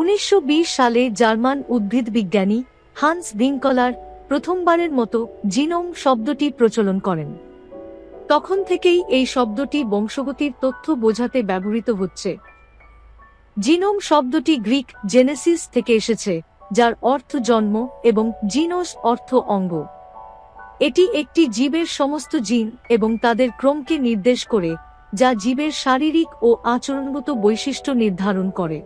উনিশশো বিশ সালে জার্মান উদ্ভিদ বিজ্ঞানী হান্স ভিঙ্কলার প্রথমবারের মতো জিনোম শব্দটি প্রচলন করেন। তখন থেকেই এই শব্দটি বংশগতির তথ্য বোঝাতে ব্যবহৃত হচ্ছে। জিনোম শব্দটি গ্রিক জেনেসিস থেকে এসেছে, যার অর্থ জন্ম এবং জিনোস অর্থ অঙ্গ। এটি একটি জীবের সমস্ত জিন এবং তাদের ক্রমকে নির্দেশ করে, যা জীবের শারীরিক ও আচরণগত বৈশিষ্ট্য নির্ধারণ করে।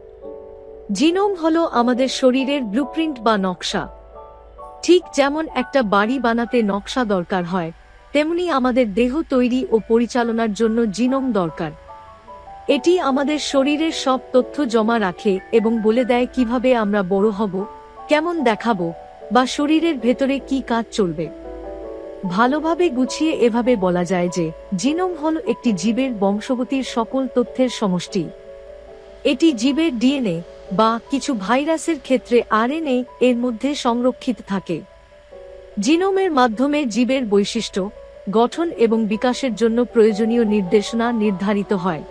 জিনোম হল আমাদের শরীরের ব্লুপ্রিন্ট বা নকশা। ঠিক যেমন একটা বাড়ি বানাতে নকশা দরকার হয়, তেমনি আমাদের দেহ তৈরি ও পরিচালনার জন্য জিনোম দরকার। এটি আমাদের শরীরের সব তথ্য জমা রাখে এবং বলে দেয় কীভাবে আমরা বড় হব, কেমন দেখাবো, বা শরীরের ভেতরে কি কাজ চলবে। ভালোভাবে গুছিয়ে এভাবে বলা যায় যে, জিনোম হল একটি জীবের বংশগতির সকল তথ্যের সমষ্টি। এটি জীবের ডিএনএ বা কিছু ভাইরাসের ক্ষেত্রে আরএনএ এর মধ্যে সংরক্ষিত থাকে। জিনোমের মাধ্যমে জীবের বৈশিষ্ট্য, গঠন এবং বিকাশের জন্য প্রয়োজনীয় নির্দেশনা নির্ধারিত হয়।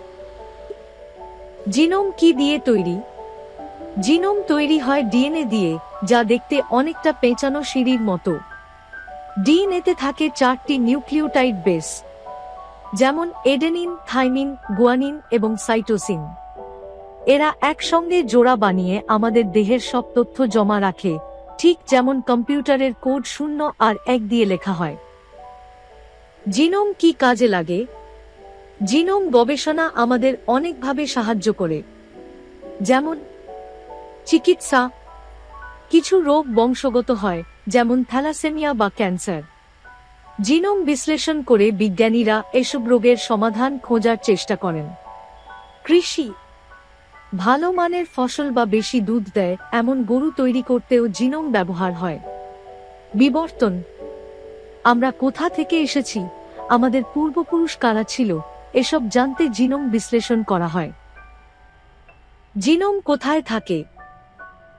জিনোম কি দিয়ে তৈরি? জিনোম তৈরি হয় ডিএনএ দিয়ে, যা দেখতে অনেকটা পেঁচানো সিঁড়ির মতো। ডিএনএতে থাকে চারটি নিউক্লিওটাইড বেস, যেমন এডেনিন, থাইমিন, গুয়ানিন এবং সাইটোসিন। এরা একসঙ্গে জোড়া বানিয়ে আমাদের দেহের সব তথ্য জমা রাখে, ঠিক যেমন কম্পিউটারের কোড শূন্য আর এক দিয়ে লেখা হয়। জিনোম কি কাজে লাগে? জিনোম গবেষণা আমাদের অনেকভাবে সাহায্য করে। যেমন, চিকিৎসা। কিছু রোগ বংশগত হয়, যেমন থ্যালাসেমিয়া বা ক্যান্সার। জিনোম বিশ্লেষণ করে বিজ্ঞানীরা এসব রোগের সমাধান খোঁজার চেষ্টা করেন। কৃষি। ভালো মানের ফসল বা বেশি দুধ দেয়, এমন গরু তৈরি করতেও জিনোম ব্যবহার হয়। বিবর্তন। আমরা কোথা থেকে এসেছি? আমাদের পূর্বপুরুষ কারা ছিল? এসব জানতে জিনোম বিশ্লেষণ করা হয়। জিনোম কোথায় থাকে?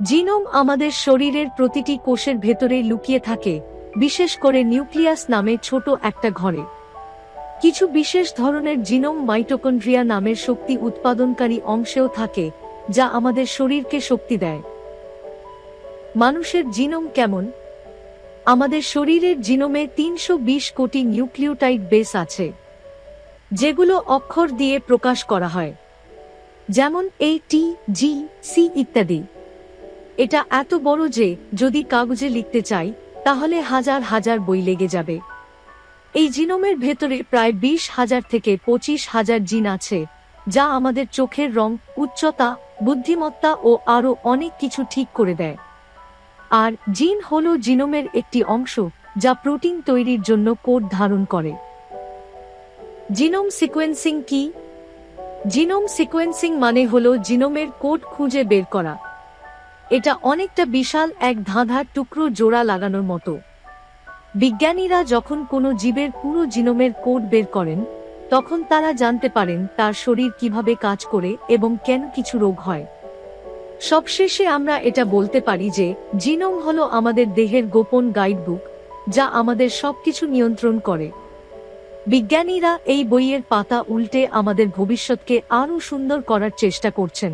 জিনোম আমাদের শরীরের প্রতিটি কোষের ভেতরে লুকিয়ে থাকে, বিশেষ করে নিউক্লিয়াস নামে ছোট একটা ঘরে। কিছু বিশেষ ধরনের জিনোম মাইটোকন্ড্রিয়া নামের শক্তি উৎপাদনকারী অংশেও থাকে, যা আমাদের শরীরকে শক্তি দেয়। মানুষের জিনোম কেমন? আমাদের শরীরের জিনোমে তিনশো বিশ কোটি নিউক্লিওটাইড বেস আছে, যেগুলো অক্ষর দিয়ে প্রকাশ করা হয়, যেমন এ টি জি সি ইত্যাদি। এটা এত বড় যে, যদি কাগজে লিখতে চাই, তাহলে হাজার হাজার বই লেগে যাবে। এই জিনোমের ভেতরে প্রায় বিশ হাজার থেকে পঁচিশ হাজার জিন আছে, যা আমাদের চোখের রং, উচ্চতা, বুদ্ধিমত্তা ও আরও অনেক কিছু ঠিক করে দেয়। আর জিন হল জিনোমের একটি অংশ, যা প্রোটিন তৈরির জন্য কোড ধারণ করে। জিনোম সিকোয়েন্সিং কি? জিনোম সিকোয়েন্সিং মানে হল জিনোমের কোড খুঁজে বের করা। এটা অনেকটা বিশাল এক ধাঁধার টুকরো জোড়া লাগানোর মতো। বিজ্ঞানীরা যখন কোনো জীবের পুরো জিনোমের কোড বের করেন, তখন তারা জানতে পারেন তার শরীর কীভাবে কাজ করে এবং কেন কিছু রোগ হয়। সবশেষে আমরা এটা বলতে পারি যে, জিনোম হলো আমাদের দেহের গোপন গাইডবুক, যা আমাদের সবকিছু নিয়ন্ত্রণ করে। বিজ্ঞানীরা এই বইয়ের পাতা উল্টে আমাদের ভবিষ্যৎকে আরও সুন্দর করার চেষ্টা করছেন।